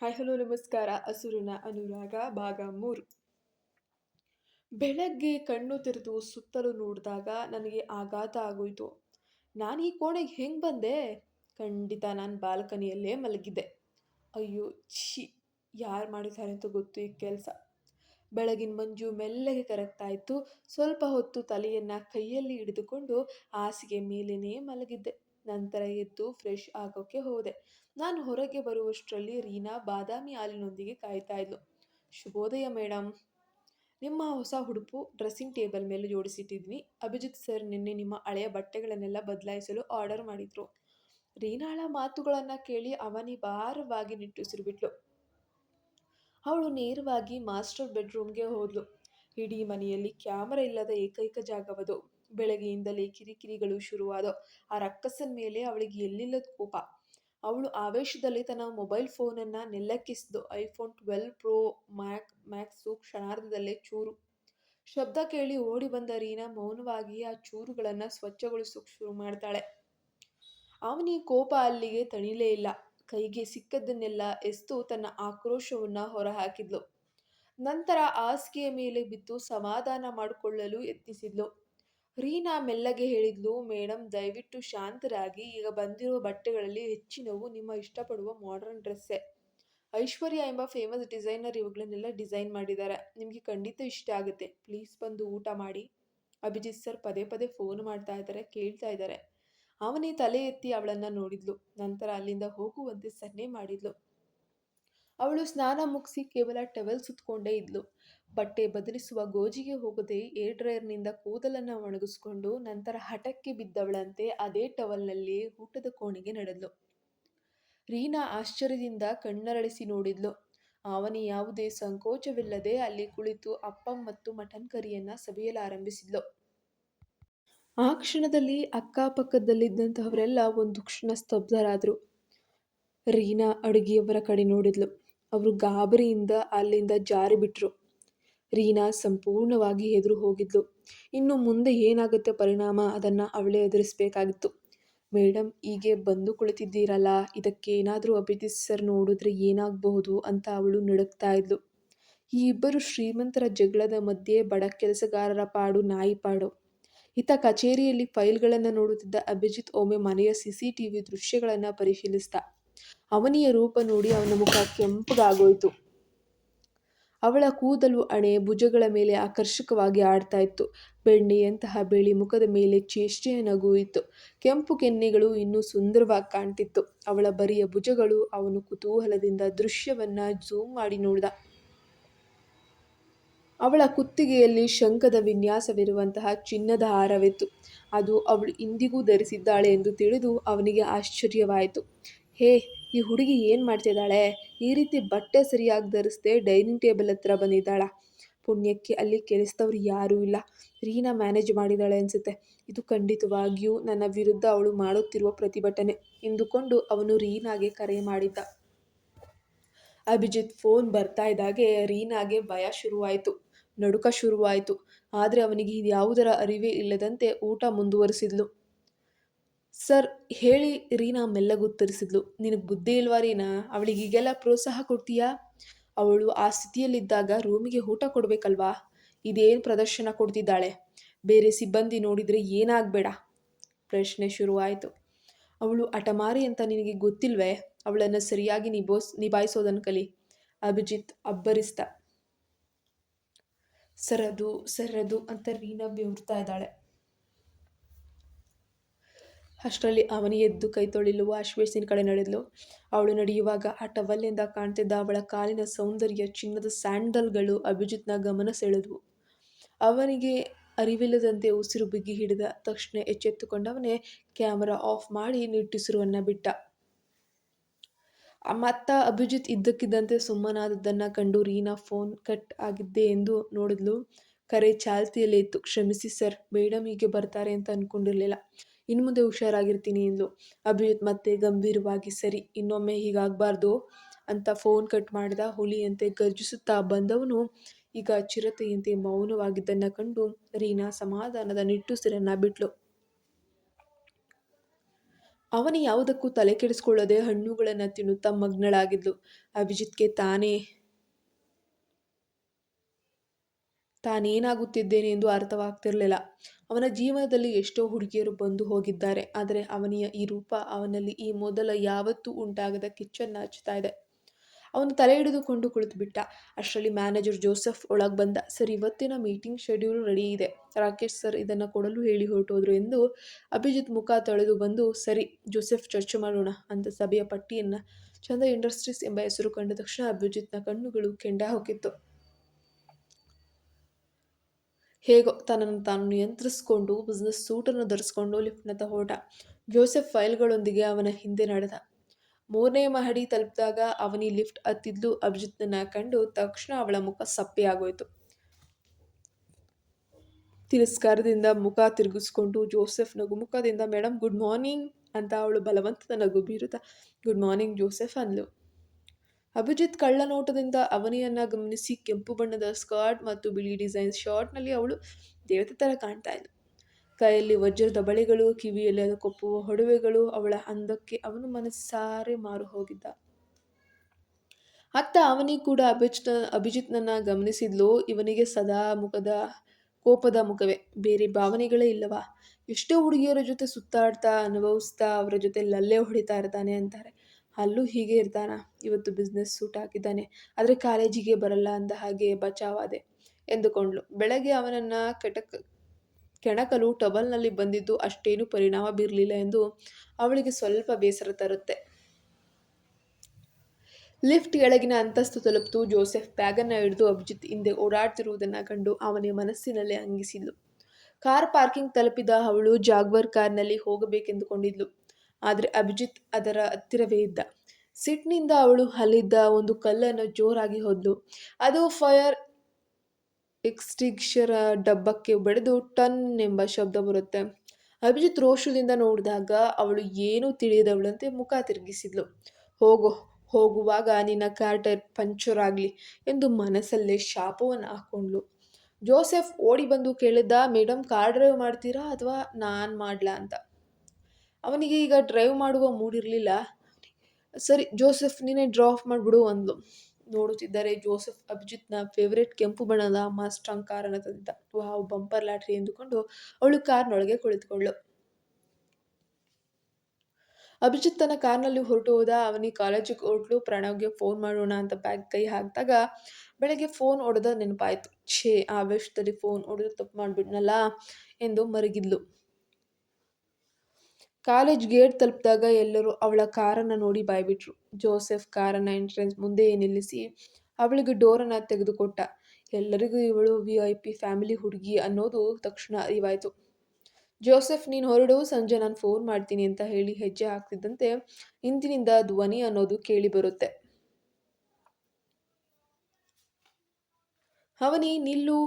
Hi hello ನಮಸ್ಕಾರ, ಹಸುರಿನ ಅನುರಾಗ, ಭಾಗ ಮೂರು. ಬೆಳಗ್ಗೆ ಕಣ್ಣು ತೆರೆದು ಸುತ್ತಲೂ ನೋಡಿದಾಗ ನನಗೆ ಆಘಾತ ಆಗೋಯ್ತು. ನಾನು ಈ ಕೋಣೆಗೆ ಹೆಂಗೆ ಬಂದೆ? ಖಂಡಿತ ನಾನು ಬಾಲ್ಕನಿಯಲ್ಲೇ ಮಲಗಿದ್ದೆ. ಅಯ್ಯೋ, ಛಿ, ಯಾರು ಮಾಡಿದ್ದಾರೆ ಅಂತ ಗೊತ್ತು ಈ ಕೆಲಸ. ಬೆಳಗಿನ ಮಂಜು ಮೆಲ್ಲಗೆ ಕರಗ್ತಾ ಇತ್ತು. ಸ್ವಲ್ಪ ಹೊತ್ತು ತಲೆಯನ್ನು ಕೈಯಲ್ಲಿ ಹಿಡಿದುಕೊಂಡು ಹಾಸಿಗೆ ಮೇಲೇನೇ ಮಲಗಿದ್ದೆ. ನಂತರ ಎದ್ದು ಫ್ರೆಶ್ ಆಗೋಕ್ಕೆ ಹೋದೆ. ನಾನು ಹೊರಗೆ ಬರುವಷ್ಟರಲ್ಲಿ ರೀನಾ ಬಾದಾಮಿ ಹಾಲಿನೊಂದಿಗೆ ಕಾಯ್ತಾ ಇದ್ಲು. ಶುಭೋದಯ ಮೇಡಮ್ ನಿಮ್ಮ ಹೊಸ ಹುಡುಪು ಡ್ರೆಸ್ಸಿಂಗ್ ಟೇಬಲ್ ಮೇಲೆ ಜೋಡಿಸಿಟ್ಟಿದ್ವಿ. ಅಭಿಜಿತ್ ಸರ್ ನಿನ್ನೆ ನಿಮ್ಮ ಹಳೆಯ ಬಟ್ಟೆಗಳನ್ನೆಲ್ಲ ಬದಲಾಯಿಸಲು ಆರ್ಡರ್ ಮಾಡಿದ್ರು. ರೀನಾಳ ಮಾತುಗಳನ್ನು ಕೇಳಿ ಅವನಿ ಭಾರವಾಗಿ ನಿಟ್ಟುಸಿರುಬಿಟ್ಲು. ಅವಳು ನೇರವಾಗಿ ಮಾಸ್ಟರ್ ಬೆಡ್ರೂಮ್ಗೆ ಹೋದ್ಲು. ಇಡೀ ಮನೆಯಲ್ಲಿ ಕ್ಯಾಮರಾ ಇಲ್ಲದ ಏಕೈಕ ಜಾಗವದು. ಬೆಳಗ್ಗೆಯಿಂದಲೇ ಕಿರಿಕಿರಿಗಳು ಶುರುವಾದವು. ಆ ರಕ್ಕಸನ ಮೇಲೆ ಅವಳಿಗೆ ಎಲ್ಲಿಲ್ಲದ ಕೋಪ. ಅವಳು ಆವೇಶದಲ್ಲಿ ತನ್ನ ಮೊಬೈಲ್ ಫೋನನ್ನು ನೆಲ್ಲಕ್ಕಿಸಿದು iPhone twelve Pro mac, Max ಕ್ಷಣಾರ್ಧದಲ್ಲೇ ಚೂರು. ಶಬ್ದ ಕೇಳಿ ಓಡಿ ಬಂದ ರೀನಾ ಮೌನವಾಗಿ ಆ ಚೂರುಗಳನ್ನು ಸ್ವಚ್ಛಗೊಳಿಸೋಕೆ ಶುರು ಮಾಡ್ತಾಳೆ. ಅವನಿ ಕೋಪ ಅಲ್ಲಿಗೆ ತಣಿಲೇ ಇಲ್ಲ. ಕೈಗೆ ಸಿಕ್ಕದ್ದನ್ನೆಲ್ಲ ಎಸ್ತು ತನ್ನ ಆಕ್ರೋಶವನ್ನು ಹೊರಹಾಕಿದ್ಲು. ನಂತರ ಹಾಸಿಗೆಯ ಮೇಲೆ ಬಿದ್ದು ಸಮಾಧಾನ ಮಾಡಿಕೊಳ್ಳಲು ಯತ್ನಿಸಿದ್ಲು. ರೀನಾ ಮೆಲ್ಲಗೆ ಹೇಳಿದ್ಲು ಮೇಡಮ್ ದಯವಿಟ್ಟು ಶಾಂತರಾಗಿ, ಈಗ ಬಂದಿರುವ ಬಟ್ಟೆಗಳಲ್ಲಿ ಹೆಚ್ಚಿನವು ನಿಮ್ಮ ಇಷ್ಟಪಡುವ ಮಾಡರ್ನ್ ಡ್ರೆಸ್ಸೇ ಐಶ್ವರ್ಯ ಎಂಬ ಫೇಮಸ್ ಡಿಸೈನರ್ ಇವುಗಳನ್ನೆಲ್ಲ ಡಿಸೈನ್ ಮಾಡಿದ್ದಾರೆ. ನಿಮಗೆ ಖಂಡಿತ ಇಷ್ಟ ಆಗುತ್ತೆ. ಪ್ಲೀಸ್ ಬಂದು ಊಟ ಮಾಡಿ. ಅಭಿಜಿತ್ ಸರ್ ಪದೇ ಪದೇ ಫೋನ್ ಮಾಡ್ತಾ ಇದ್ದಾರೆ, ಕೇಳ್ತಾ ಇದ್ದಾರೆ. ಅವನೇ ತಲೆ ಎತ್ತಿ ಅವಳನ್ನು ನೋಡಿದ್ಲು. ನಂತರ ಅಲ್ಲಿಂದ ಹೋಗುವಂತೆ ಸನ್ನೆ ಮಾಡಿದ್ಲು. ಅವಳು ಸ್ನಾನ ಮುಗಿಸಿ ಕೇವಲ ಟವೆಲ್ ಸುತ್ತಕೊಂಡೇ ಇದ್ಲು. ಬಟ್ಟೆ ಬದಲಿಸುವ ಗೋಜಿಗೆ ಹೋಗದೆ ಏರ್ ಡ್ರೈಯರ್ನಿಂದ ಕೂದಲನ್ನು ಒಣಗಿಸ್ಕೊಂಡು ನಂತರ ಹಠಕ್ಕೆ ಬಿದ್ದವಳಂತೆ ಅದೇ ಟವಲ್ನಲ್ಲಿ ಊಟದ ಕೋಣೆಗೆ ನಡೆದ್ಲು. ರೀನಾ ಆಶ್ಚರ್ಯದಿಂದ ಕಣ್ಣರಳಿಸಿ ನೋಡಿದ್ಲು. ಅವನಿ ಯಾವುದೇ ಸಂಕೋಚವಿಲ್ಲದೆ ಅಲ್ಲಿ ಕುಳಿತು ಅಪ್ಪಂ ಮತ್ತು ಮಟನ್ ಕರಿಯನ್ನ ಸವಿಯಲಾರಂಭಿಸಿದ್ಲು. ಆ ಕ್ಷಣದಲ್ಲಿ ಅಕ್ಕಪಕ್ಕದಲ್ಲಿದ್ದಂತಹವರೆಲ್ಲ ಒಂದು ಕ್ಷಣ ಸ್ತಬ್ಧರಾದರು. ರೀನಾ ಅಡುಗೆಯವರ ಕಡೆ ನೋಡಿದ್ಲು. ಅವರು ಗಾಬರಿಯಿಂದ ಅಲ್ಲಿಂದ ಜಾರಿ ಬಿಟ್ರು ರೀನಾ ಸಂಪೂರ್ಣವಾಗಿ ಹೆದರು ಹೋಗಿದ್ಲು. ಇನ್ನು ಮುಂದೆ ಏನಾಗುತ್ತೆ ಪರಿಣಾಮ ಅದನ್ನು ಅವಳೇ ಎದುರಿಸಬೇಕಾಗಿತ್ತು. ಮೇಡಮ್ ಹೀಗೆ ಬಂದು ಕುಳಿತಿದ್ದೀರಲ್ಲ, ಇದಕ್ಕೆ ಏನಾದರೂ ಅಭಿಜಿತ್ ಸರ್ ನೋಡಿದ್ರೆ ಏನಾಗಬಹುದು ಅಂತ ಅವಳು ನಡುಕ್ತಾ ಇದ್ಲು. ಈ ಇಬ್ಬರು ಶ್ರೀಮಂತರ ಜಗಳದ ಮಧ್ಯೆ ಬಡ ಕೆಲಸಗಾರರ ಪಾಡು ನಾಯಿ ಪಾಡು. ಇತ ಕಚೇರಿಯಲ್ಲಿ ಫೈಲ್ಗಳನ್ನು ನೋಡುತ್ತಿದ್ದ ಅಭಿಜಿತ್ ಒಮ್ಮೆ ಮನೆಯ ಸಿ ಸಿ ಟಿ ವಿ ದೃಶ್ಯಗಳನ್ನು ಪರಿಶೀಲಿಸ್ತಾ ಅವನಿಯ ರೂಪ ನೋಡಿ ಅವನ ಮುಖ ಕೆಂಪಗಾಗೋಯ್ತು ಅವಳ ಕೂದಲು ಅಣೆ ಭುಜಗಳ ಮೇಲೆ ಆಕರ್ಷಕವಾಗಿ ಆಡ್ತಾ ಇತ್ತು. ಬೆಣ್ಣೆಯಂತಹ ಬಿಳಿ ಮುಖದ ಮೇಲೆ ಚೇಷ್ಟೆಯ ನಗು ಇತ್ತು. ಕೆಂಪು ಕೆನ್ನೆಗಳು ಇನ್ನೂ ಸುಂದರವಾಗಿ ಕಾಣ್ತಿತ್ತು. ಅವಳ ಬರಿಯ ಭುಜಗಳು ಅವನು ಕುತೂಹಲದಿಂದ ದೃಶ್ಯವನ್ನ ಝೂಮ್ ಮಾಡಿ ನೋಡಿದ. ಅವಳ ಕುತ್ತಿಗೆಯಲ್ಲಿ ಶಂಖದ ವಿನ್ಯಾಸವಿರುವಂತಹ ಚಿನ್ನದ ಹಾರವಿತ್ತು. ಅದು ಅವಳು ಇಂದಿಗೂ ಧರಿಸಿದ್ದಾಳೆ ಎಂದು ತಿಳಿದು ಅವನಿಗೆ ಆಶ್ಚರ್ಯವಾಯಿತು. ಹೇ ಈ ಹುಡುಗಿ ಏನು ಮಾಡ್ತಿದ್ದಾಳೆ? ಈ ರೀತಿ ಬಟ್ಟೆ ಸರಿಯಾಗಿ ಧರಿಸ್ದೆ ಡೈನಿಂಗ್ ಟೇಬಲ್ ಹತ್ರ ಬಂದಿದ್ದಾಳ. ಪುಣ್ಯಕ್ಕೆ ಅಲ್ಲಿ ಕೆಲಸದವ್ರು ಯಾರೂ ಇಲ್ಲ. ರೀನಾ ಮ್ಯಾನೇಜ್ ಮಾಡಿದ್ದಾಳೆ ಅನಿಸುತ್ತೆ. ಇದು ಖಂಡಿತವಾಗಿಯೂ ನನ್ನ ವಿರುದ್ಧ ಅವಳು ಮಾಡುತ್ತಿರುವ ಪ್ರತಿಭಟನೆ ಎಂದುಕೊಂಡು ಅವನು ರೀನಾಗೆ ಕರೆ ಮಾಡಿದ್ದ. ಅಭಿಜಿತ್ ಫೋನ್ ಬರ್ತಾ ಇದ್ದಾಗೆ ರೀನಾಗೆ ಭಯ ಶುರುವಾಯಿತು. ನಡುಕ ಶುರುವಾಯಿತು. ಆದರೆ ಅವನಿಗೆ ಇದ್ಯಾವುದರ ಅರಿವೇ ಇಲ್ಲದಂತೆ ಊಟ ಮುಂದುವರಿಸಿದ್ಲು. ಸರ್, ಹೇಳಿ ರೀನಾ ಮೆಲ್ಲಗುತ್ತರಿಸಿದ್ಲು ನಿನಗೆ ಬುದ್ಧಿ ಇಲ್ವಾ ರೀನಾ? ಅವಳಿಗೆ ಈಗೆಲ್ಲ ಪ್ರೋತ್ಸಾಹ ಕೊಡ್ತೀಯಾ? ಅವಳು ಆ ಸ್ಥಿತಿಯಲ್ಲಿದ್ದಾಗ ರೂಮಿಗೆ ಊಟ ಕೊಡಬೇಕಲ್ವಾ? ಇದೇನು ಪ್ರದರ್ಶನ ಕೊಡ್ತಿದ್ದಾಳೆ? ಬೇರೆ ಸಿಬ್ಬಂದಿ ನೋಡಿದರೆ ಏನಾಗಬೇಡ? ಪ್ರಶ್ನೆ ಶುರುವಾಯಿತು. ಅವಳು ಹಠಮಾರಿ ಅಂತ ನಿನಗೆ ಗೊತ್ತಿಲ್ವೇ? ಅವಳನ್ನು ಸರಿಯಾಗಿ ನಿಭೋಸ್ ನಿಭಾಯಿಸೋದನ್ನು ಕಲಿ. ಅಭಿಜಿತ್ ಅಬ್ಬರಿಸ್ತ ಸರದು ಸರದು, ಅಂತ ರೀನಾ ಬೆವರ್ತಾ ಇದ್ದಾಳೆ. ಅಷ್ಟರಲ್ಲಿ ಅವನೇ ಎದ್ದು ಕೈ ತೊಳಿಲು ಅಶ್ವೇಶಿನ ಕಡೆ ನಡೆದಳು. ಅವಳು ನಡೆಯುವಾಗ ಆ ಟವಲ್ನಿಂದ ಕಾಣ್ತಿದ್ದ ಅವಳ ಕಾಲಿನ ಸೌಂದರ್ಯ, ಚಿನ್ನದ ಸ್ಯಾಂಡಲ್ಗಳು ಅಭಿಜಿತ್ನ ಗಮನ ಸೆಳೆದವು. ಅವನಿಗೆ ಅರಿವಿಲ್ಲದಂತೆ ಉಸಿರು ಬಿಗಿ ಹಿಡಿದ ತಕ್ಷಣ ಎಚ್ಚೆತ್ತುಕೊಂಡವನೇ ಕ್ಯಾಮರಾ ಆಫ್ ಮಾಡಿ ನಿಟ್ಟುಸಿರುವನ್ನ ಬಿಟ್ಟ. ಮತ್ತ ಅಭಿಜಿತ್ ಇದ್ದಕ್ಕಿದ್ದಂತೆ ಸುಮ್ಮನಾದದ್ದನ್ನು ಕಂಡು ರೀನಾ ಫೋನ್ ಕಟ್ ಆಗಿದ್ದೆ ಎಂದು ನೋಡಿದ್ಲು. ಕರೆ ಚಾಲ್ತಿಯಲ್ಲಿ ಇತ್ತು. ಕ್ಷಮಿಸಿ ಸರ್ ಮೇಡಮ್ ಹೀಗೆ ಬರ್ತಾರೆ ಅಂತ ಅಂದ್ಕೊಂಡಿರಲಿಲ್ಲ ಇನ್ನು ಮುಂದೆ ಹುಷಾರಾಗಿರ್ತೀನಿ ಎಂದು ಅಭಿಜಿತ್ ಮತ್ತೆ ಗಂಭೀರವಾಗಿ, ಸರಿ, ಇನ್ನೊಮ್ಮೆ ಹೀಗಾಗಬಾರ್ದು ಅಂತ ಫೋನ್ ಕಟ್ ಮಾಡಿದ ಹುಲಿಯಂತೆ ಗರ್ಜಿಸುತ್ತಾ ಬಂದವನು ಈಗ ಚಿರತೆಯಂತೆ ಮೌನವಾಗಿದ್ದನ್ನು ಕಂಡು ರೀನಾ ಸಮಾಧಾನದ ನಿಟ್ಟುಸಿರನ್ನು ಬಿಟ್ಲು. ಅವನು ಯಾವುದಕ್ಕೂ ತಲೆ ಕೆಡಿಸ್ಕೊಳ್ಳದೆ ಹಣ್ಣುಗಳನ್ನು ತಿನ್ನುತ್ತಾ ಮಗ್ನಳಾಗಿದ್ಲು. ಅಭಿಜಿತ್ಗೆ ತಾನೇ ತಾನೇನಾಗುತ್ತಿದ್ದೇನೆ ಎಂದು ಅರ್ಥವಾಗ್ತಿರಲಿಲ್ಲ. ಅವನ ಜೀವನದಲ್ಲಿ ಎಷ್ಟೋ ಹುಡುಗಿಯರು ಬಂದು ಹೋಗಿದ್ದಾರೆ. ಆದರೆ ಅವನಿಯ ಈ ರೂಪ ಅವನಲ್ಲಿ ಈ ಮೊದಲ ಯಾವತ್ತೂ ಉಂಟಾಗದ ಕಿಚ್ಚನ್ನು ಹಚ್ಚುತ್ತಾ ಇದೆ. ಅವನು ತಲೆ ಹಿಡಿದುಕೊಂಡು ಕುಳಿತುಬಿಟ್ಟ. ಅಷ್ಟರಲ್ಲಿ ಮ್ಯಾನೇಜರ್ ಜೋಸೆಫ್ ಒಳಗೆ ಬಂದ, ಸರ್, ಇವತ್ತಿನ ಮೀಟಿಂಗ್ ಶೆಡ್ಯೂಲ್ ರೆಡಿ ಇದೆ. ರಾಕೇಶ್ ಸರ್ ಇದನ್ನು ಕೊಡಲು ಹೇಳಿ ಹೊರಟೋದ್ರು ಎಂದು ಅಭಿಜಿತ್ ಮುಖ ತೊಳೆದು ಬಂದು, ಸರಿ, ಜೋಸೆಫ್ ಚರ್ಚೆ ಮಾಡೋಣ ಅಂತ ಸಭೆಯ ಪಟ್ಟಿಯನ್ನು ಚಂದ ಇಂಡಸ್ಟ್ರೀಸ್ ಎಂಬ ಹೆಸರು ಕಂಡ ತಕ್ಷಣ ಅಭಿಜಿತ್ನ ಕಣ್ಣುಗಳು ಕೆಂಡ ಹೋಗಿತ್ತು ಹೇಗೋ ತನ್ನನ್ನು ತಾನು ನಿಯಂತ್ರಿಸಿಕೊಂಡು ಬಿಸ್ನೆಸ್ ಸೂಟನ್ನು ಧರಿಸ್ಕೊಂಡು ಲಿಫ್ಟ್ನತ್ತ ಹೊರಟ. ಜೋಸೆಫ್ ಫೈಲ್ಗಳೊಂದಿಗೆ ಅವನ ಹಿಂದೆ ನಡೆದ. ಮೂರನೇ ಮಹಡಿ ತಲುಪಿದಾಗ ಅವನಿ ಲಿಫ್ಟ್ ಹತ್ತಿದ್ಲು ಅಭಿಜಿತ್ನ ಕಂಡು ತಕ್ಷಣ ಅವಳ ಮುಖ ಸಪ್ಪೆಯಾಗೋಯ್ತು ತಿರಸ್ಕಾರದಿಂದ ಮುಖ ತಿರುಗಿಸ್ಕೊಂಡು ಜೋಸೆಫ್ ನಗು ಮುಖದಿಂದ ಮೇಡಮ್ ಗುಡ್ ಮಾರ್ನಿಂಗ್ ಅಂತ ಅವಳು ಬಲವಂತದ ನಗು ಬೀರುತ್ತಾ, ಗುಡ್ ಮಾರ್ನಿಂಗ್ ಜೋಸೆಫ್ ಅಂದ್ಲು. ಅಭಿಜಿತ್ ಕಳ್ಳ ನೋಟದಿಂದ ಅವನಿಯನ್ನ ಗಮನಿಸಿ ಕೆಂಪು ಬಣ್ಣದ ಸ್ಕರ್ಟ್ ಮತ್ತು ಬಿಳಿ ಡಿಸೈನ್ ಶಾರ್ಟ್ನಲ್ಲಿ ಅವಳು ದೇವತೆ ಥರ ಕಾಣ್ತಾ ಇದ್ಲು. ಕೈಯಲ್ಲಿ ವಜ್ರದ ಬಳೆಗಳು, ಕಿವಿಯಲ್ಲಿ ಅದು ಕೊಪ್ಪುವ ಹೊಡವೆಗಳು, ಅವಳ ಅಂದಕ್ಕೆ ಅವನು ಮನಸ್ಸಾರೆ ಮಾರು ಹೋಗಿದ್ದ. ಅತ್ತ ಅವನಿ ಕೂಡ ಅಭಿಜಿತ್ ಅಭಿಜಿತ್ನನ್ನ ಗಮನಿಸಿದ್ಲು. ಇವನಿಗೆ ಸದಾ ಮುಖದ, ಕೋಪದ ಮುಖವೇ. ಬೇರೆ ಭಾವನೆಗಳೇ ಇಲ್ಲವಾ? ಎಷ್ಟೋ ಹುಡುಗಿಯರ ಜೊತೆ ಸುತ್ತಾಡ್ತಾ, ಅನುಭವಿಸ್ತಾ ಅವರ ಜೊತೆ ಲಲ್ಲೆ ಹೊಡಿತಾ ಇರ್ತಾನೆ ಅಂತಾರೆ. ಅಲ್ಲೂ ಹೀಗೆ ಇರ್ತಾನ? ಇವತ್ತು ಬಿಸ್ನೆಸ್ ಸೂಟ್ ಹಾಕಿದ್ದಾನೆ. ಆದರೆ ಕಾಲೇಜಿಗೆ ಬರಲ್ಲ ಅಂದ ಹಾಗೆ ಬಚಾವಾದೆ ಎಂದುಕೊಂಡ್ಳು. ಬೆಳಗ್ಗೆ ಅವನನ್ನು ಕೆಟಕ್, ಕೆಣಕಲು ಟಬಲ್ನಲ್ಲಿ ಬಂದಿದ್ದು ಅಷ್ಟೇನು ಪರಿಣಾಮ ಬೀರಲಿಲ್ಲ ಎಂದು ಅವಳಿಗೆ ಸ್ವಲ್ಪ ಬೇಸರ ತರುತ್ತೆ. ಲಿಫ್ಟ್ ಕೆಳಗಿನ ಅಂತಸ್ತು ತಲುಪ್ತು. ಜೋಸೆಫ್ ಬ್ಯಾಗನ್ನು ಹಿಡಿದು ಅಭಿಜಿತ್ ಹಿಂದೆ ಓಡಾಡ್ತಿರುವುದನ್ನು ಕಂಡು ಅವನೇ ಮನಸ್ಸಿನಲ್ಲೇ ಅಂಗಿಸಿದ್ಲು. ಕಾರ್ ಪಾರ್ಕಿಂಗ್ ತಲುಪಿದ ಅವಳು ಜಾಗ್ವರ್ ಕಾರ್ನಲ್ಲಿ ಹೋಗಬೇಕೆಂದುಕೊಂಡಿದ್ಲು. ಆದರೆ ಅಭಿಜಿತ್ ಅದರ ಹತ್ತಿರವೇ ಇದ್ದ. ಸಿಟ್ನಿಂದ ಅವಳು ಅಲ್ಲಿದ್ದ ಒಂದು ಕಲ್ಲನ್ನು ಜೋರಾಗಿ ಹೊದ್ದು ಅದು ಫೈರ್ ಎಕ್ಸ್ಟಿಂಕ್ಷರ ಡಬ್ಬಕ್ಕೆ ಬಡಿದು ಟನ್ ಎಂಬ ಶಬ್ದ ಬರುತ್ತೆ. ಅಭಿಜಿತ್ ರೋಷದಿಂದ ನೋಡಿದಾಗ ಅವಳು ಏನೂ ತಿಳಿಯದವಳಂತೆ ಮುಖ ತಿರುಗಿಸಿದ್ಲು. ಹೋಗೋ, ಹೋಗುವಾಗ ನಿನ್ನ ಕಾರ್ ಟೈರ್ ಪಂಚರ್ ಆಗಲಿ ಎಂದು ಮನಸ್ಸಲ್ಲೇ ಶಾಪವನ್ನು ಹಾಕ್ಕೊಂಡ್ಲು ಜೋಸೆಫ್ ಓಡಿ ಬಂದು ಕೇಳಿದ್ದ ಮೇಡಮ್ ಕಾರ್ ಡ್ರೈವ್ ಮಾಡ್ತೀರಾ ಅಥವಾ ನಾನು ಮಾಡಲಾ? ಅಂತ. ಅವನಿಗೆ ಈಗ ಡ್ರೈವ್ ಮಾಡುವ ಮೂಡಿರಲಿಲ್ಲ ಸರಿ, ಜೋಸೆಫ್ ನೀನೇ ಡ್ರಾಪ್ ಮಾಡಿಬಿಡು ಅಂದ್ಲು. ನೋಡುತ್ತಿದ್ದಾರೆ ಜೋಸೆಫ್ ಅಭಿಜಿತ್ನ ಫೇವ್ರೇಟ್ ಕೆಂಪು ಬಣ್ಣದ ಮಾಸ್ಟ್ರಾಂಗ್ ಕಾರನ್ನು ತಂದಿದ್ದ. ವಾವ್ ಬಂಪರ್ ಲಾಟ್ರಿ ಎಂದುಕೊಂಡು ಅವಳು ಕಾರ್ನೊಳಗೆ ಕುಳಿತುಕೊಳ್ಳು. ಅಭಿಜಿತ್ ತನ್ನ ಕಾರ್ನಲ್ಲಿ ಹೊರಟು ಹೋದ ಅವನಿಗೆ ಕಾಲೇಜಿಗೆ ಹೊರಟು ಪ್ರಣವ್ಗೆ ಫೋನ್ ಮಾಡೋಣ ಅಂತ ಬ್ಯಾಗ್ ಕೈ ಹಾಕಿದಾಗ ಬೆಳಗ್ಗೆ ಫೋನ್ ಹೊಡೆದ ನೆನಪಾಯಿತು. ಛೇ, ಆ ವೇಷದಲ್ಲಿ ಫೋನ್ ಹೊಡೆದು ತಪ್ಪು ಮಾಡಿಬಿಡ್ನಲ್ಲ ಎಂದು ಮರಗಿದ್ಲು. ಕಾಲೇಜ್ ಗೇಟ್ ತಲುಪಿದಾಗ ಎಲ್ಲರೂ ಅವಳ ಕಾರನ್ನು ನೋಡಿ ಬಾಯ್ಬಿಟ್ರು. ಜೋಸೆಫ್ ಕಾರನ್ನು ಎಂಟ್ರೆನ್ಸ್ ಮುಂದೆ ನಿಲ್ಲಿಸಿ ಅವಳಿಗೆ ಡೋರನ್ನು ತೆಗೆದುಕೊಟ್ಟ. ಎಲ್ಲರಿಗೂ ಇವಳು ವಿ ಐ ಪಿ ಫ್ಯಾಮಿಲಿ ಹುಡುಗಿ ಅನ್ನೋದು ತಕ್ಷಣ ಅರಿವಾಯಿತು. ಜೋಸೆಫ್, ನೀನು ಹೊರಡು, ಸಂಜೆ ನಾನು ಫೋನ್ ಮಾಡ್ತೀನಿ ಅಂತ ಹೇಳಿ ಹೆಜ್ಜೆ ಹಾಕ್ತಿದ್ದಂತೆ ಇಂದಿನಿಂದ ಧ್ವನಿ ಅನ್ನೋದು ಕೇಳಿ ಬರುತ್ತೆ ಅವನಿ ನಿಲ್ಲು,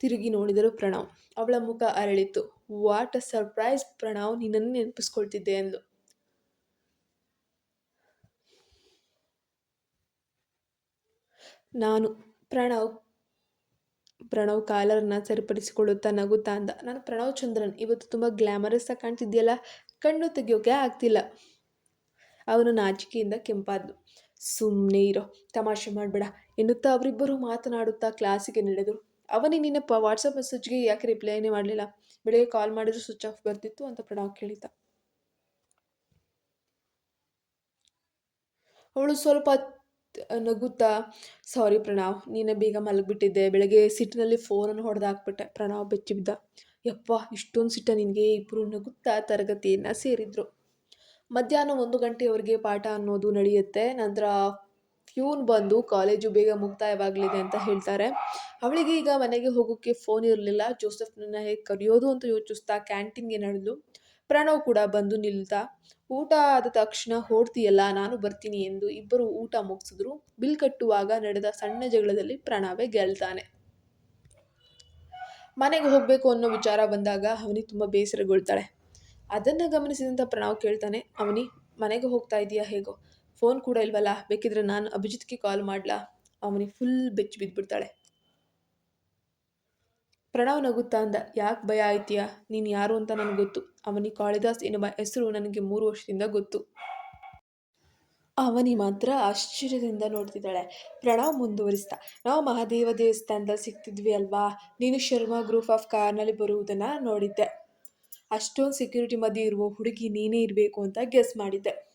ತಿರುಗಿ ನೋಡಿದರು ಪ್ರಣವ್. ಅವಳ ಮುಖ ಅರಳಿತ್ತು. ವಾಟ್ ಅ ಸರ್ಪ್ರೈಸ್ ಪ್ರಣವ್ ನಿನ್ನನ್ನು ನೆನಪಿಸ್ಕೊಳ್ತಿದ್ದೆ ಅಂದ್ಲು. ನಾನು ಪ್ರಣವ್ ಪ್ರಣವ್ ಕಾಲರ್ನ ಸರಿಪಡಿಸಿಕೊಳ್ಳುತ್ತಾ ನಗುತ್ತಾ ಅಂದ. ನಾನು ಪ್ರಣವ್ ಚಂದ್ರನ್, ಇವತ್ತು ತುಂಬ ಗ್ಲಾಮರಸ್ ಆಗಿ ಕಾಣ್ತಿದ್ಯಲ್ಲ, ಕಣ್ಣು ತೆಗಿಯೋಕೆ ಆಗ್ತಿಲ್ಲ. ಅವನು ನಾಚಿಕೆಯಿಂದ ಕೆಂಪಾದ್ಲು. ಸುಮ್ಮನೆ ಇರೋ, ತಮಾಷೆ ಮಾಡಬೇಡ, ಎನ್ನುತ್ತಾ ಅವರಿಬ್ಬರು ಮಾತನಾಡುತ್ತಾ ಕ್ಲಾಸಿಗೆ ನಡೆದರು. ಅವನಿ ನಿನ್ನ ವಾಟ್ಸಪ್ ಮೆಸೇಜ್ಗೆ ಯಾಕೆ ರಿಪ್ಲೈನೇ ಮಾಡಲಿಲ್ಲ? ಬೆಳಗ್ಗೆ ಕಾಲ್ ಮಾಡಿದ್ರು ಸ್ವಿಚ್ ಆಫ್ ಬರ್ತಿತ್ತು ಅಂತ ಪ್ರಣವ್ ಕೇಳಿದ. ಅವಳು ಸ್ವಲ್ಪ ನಗುತ್ತಾ ಸಾರಿ ಪ್ರಣವ್, ನೀನೇ ಬೇಗ ಮಲಗಿಬಿಟ್ಟಿದ್ದೆ. ಬೆಳಗ್ಗೆ ಸಿಟ್ಟಿನಲ್ಲಿ ಫೋನನ್ನು ಹೊಡೆದು ಹಾಕ್ಬಿಟ್ಟೆ. ಪ್ರಣವ್ ಬೆಚ್ಚಿಬಿದ್ದ. ಯಪ್ಪ, ಇಷ್ಟೊಂದು ಸಿಟ್ಟ ನಿನಗೆ? ಇಬ್ಬರು ನಗುತ್ತಾ ತರಗತಿಯನ್ನು ಸೇರಿದ್ರು. ಮಧ್ಯಾಹ್ನ ಒಂದು ಗಂಟೆಯವರೆಗೆ ಪಾಠ ಅನ್ನೋದು ನಡೆಯುತ್ತೆ. ನಂತರ ಪ್ಯೂನ್ ಬಂದು ಕಾಲೇಜು ಬೇಗ ಮುಕ್ತಾಯವಾಗಲಿದೆ ಅಂತ ಹೇಳ್ತಾರೆ. ಅವಳಿಗೆ ಈಗ ಮನೆಗೆ ಹೋಗೋಕ್ಕೆ ಫೋನ್ ಇರಲಿಲ್ಲ. ಜೋಸೆಫ್ನನ್ನ ಹೇಗೆ ಕರೆಯೋದು ಅಂತ ಯೋಚಿಸ್ತಾ ಕ್ಯಾಂಟೀನ್ಗೆ ನಡೆದು ಪ್ರಣವ್ ಕೂಡ ಬಂದು ನಿಲ್ತಾ, ಊಟ ಆದ ತಕ್ಷಣ ಹೊಡ್ತೀಯಲ್ಲ ನಾನು ಬರ್ತೀನಿ ಎಂದು ಇಬ್ಬರು ಊಟ ಮುಗಿಸಿದ್ರು. ಬಿಲ್ ಕಟ್ಟುವಾಗ ನಡೆದ ಸಣ್ಣ ಜಗಳದಲ್ಲಿ ಪ್ರಣವೇ ಗೆಲ್ತಾನೆ. ಮನೆಗೆ ಹೋಗಬೇಕು ಅನ್ನೋ ವಿಚಾರ ಬಂದಾಗ ಅವನಿ ತುಂಬ ಬೇಸರಗೊಳ್ತಾಳೆ. ಅದನ್ನು ಗಮನಿಸಿದಂಥ ಪ್ರಣವ್ ಕೇಳ್ತಾನೆ, ಅವನಿ, ಮನೆಗೆ ಹೋಗ್ತಾ ಇದೆಯಾ ಹೇಗೋ? ಫೋನ್ ಕೂಡ ಇಲ್ವಲ್ಲ? ಬೇಕಿದ್ರೆ ನಾನು ಅಭಿಜಿತ್ಗೆ ಕಾಲ್ ಮಾಡ್ಲಾ? ಅವನಿಗೆ ಫುಲ್ ಬೆಚ್ಚಿ ಬಿದ್ದುಬಿಡ್ತಾಳೆ ಪ್ರಣವ್ ನಗುತ್ತಾ ಅಂದ, ಯಾಕೆ ಭಯ ಆಯ್ತೀಯಾ? ನೀನು ಯಾರು ಅಂತ ನನಗೆ ಗೊತ್ತು. ಅವನಿ ಕಾಳಿದಾಸ್ ಎನ್ನುವ ಹೆಸರು ನನಗೆ ಮೂರು ವರ್ಷದಿಂದ ಗೊತ್ತು. ಅವನಿ ಮಾತ್ರ ಆಶ್ಚರ್ಯದಿಂದ ನೋಡ್ತಿದ್ದಾಳೆ. ಪ್ರಣವ್ ಮುಂದುವರಿಸ್ತಾ ನಾವು ಮಹಾದೇವ ದೇವಸ್ಥಾನದಲ್ಲಿ ಸಿಗ್ತಿದ್ವಿ ಅಲ್ವಾ? ನೀನು ಶರ್ಮಾ ಗ್ರೂಪ್ ಆಫ್ ಕಾರ್ನಲ್ಲಿ ಬರುವುದನ್ನು ನೋಡಿದ್ದೆ. ಅಷ್ಟೊಂದು ಸೆಕ್ಯೂರಿಟಿ ಮಧ್ಯೆ ಇರುವ ಹುಡುಗಿ ನೀನೇ ಇರಬೇಕು ಅಂತ ಗೆಸ್ ಮಾಡಿದ್ದೆ.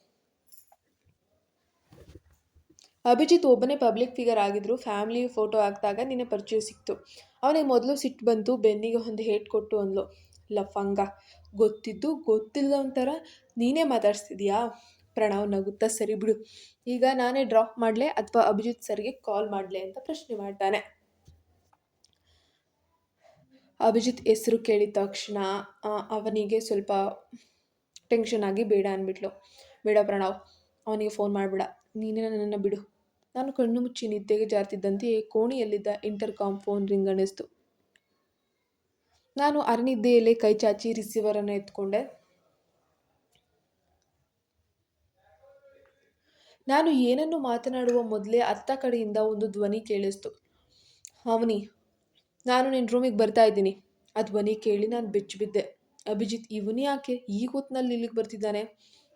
ಅಭಿಜಿತ್ ಒಬ್ಬನೇ ಪಬ್ಲಿಕ್ ಫಿಗರ್ ಆಗಿದ್ರು. ಫ್ಯಾಮಿಲಿ ಫೋಟೋ ಹಾಕಿದಾಗ ನಿನ್ನ ಪರಿಚಯ ಸಿಕ್ತು. ಅವನಿಗೆ ಮೊದಲು ಸಿಟ್ಟು ಬಂತು. ಬೆನ್ನಿಗೆ ಒಂದು ಹೇಟ್ ಕೊಟ್ಟು ಅಂದ್ಲು. ಲಫಂಗ. ಗೊತ್ತಿದ್ದು ಗೊತ್ತಿಲ್ಲದ ಒಂಥರ. ನೀನೇ ಮಾತಾಡ್ಸ್ತಿದ್ಯಾ? ಪ್ರಣವ್ ನಗುತ್ತಾ, ಸರಿ ಬಿಡು. ಈಗ ನಾನೇ ಡ್ರಾಪ್ ಮಾಡಲೆ ಅಥವಾ ಅಭಿಜಿತ್ ಸರ್ಗೆ ಕಾಲ್ ಮಾಡಲೆ ಅಂತ ಪ್ರಶ್ನೆ ಮಾಡ್ತಾನೆ. ಅಭಿಜಿತ್ ಹೆಸರು ಕೇಳಿದ ತಕ್ಷಣ ಅವನಿಗೆ ಸ್ವಲ್ಪ ಟೆನ್ಷನ್ ಆಗಿ ಬೇಡ ಅಂದ್ಬಿಟ್ಲು. ಬೇಡ ಪ್ರಣವ್, ಅವನಿಗೆ ಫೋನ್ ಮಾಡಿಬಿಡ. ನೀನೇ ನನ್ನನ್ನು ಬಿಡು. ನಾನು ಕಣ್ಣು ಮುಚ್ಚಿ ನಿದ್ದೆಗೆ ಜಾರ್ತಿದ್ದಂತೆಯೇ ಕೋಣೆಯಲ್ಲಿದ್ದ ಇಂಟರ್ ಕಾಮ್ ಫೋನ್ ರಿಂಗ್ ಅನ್ನಿಸ್ತು ನಾನು ಅರನಿದ್ದೆಯಲ್ಲೇ ಕೈ ಚಾಚಿ ರಿಸೀವರನ್ನು ಎತ್ಕೊಂಡೆ. ನಾನು ಏನನ್ನು ಮಾತನಾಡುವ ಮೊದಲೇ ಅತ್ತ ಕಡೆಯಿಂದ ಒಂದು ಧ್ವನಿ ಕೇಳಿಸ್ತು. ಅವನಿ, ನಾನು ನಿನ್ನ ರೂಮಿಗೆ ಬರ್ತಾ ಇದ್ದೀನಿ. ಆ ಧ್ವನಿ ಕೇಳಿ ನಾನು ಬೆಚ್ಚಿಬಿದ್ದೆ. ಅಭಿಜಿತ್, ಇವನು ಯಾಕೆ ಈ ಹೊತ್ತಿನಲ್ಲಿ ಇಲ್ಲಿಗೆ ಬರ್ತಿದ್ದಾನೆ?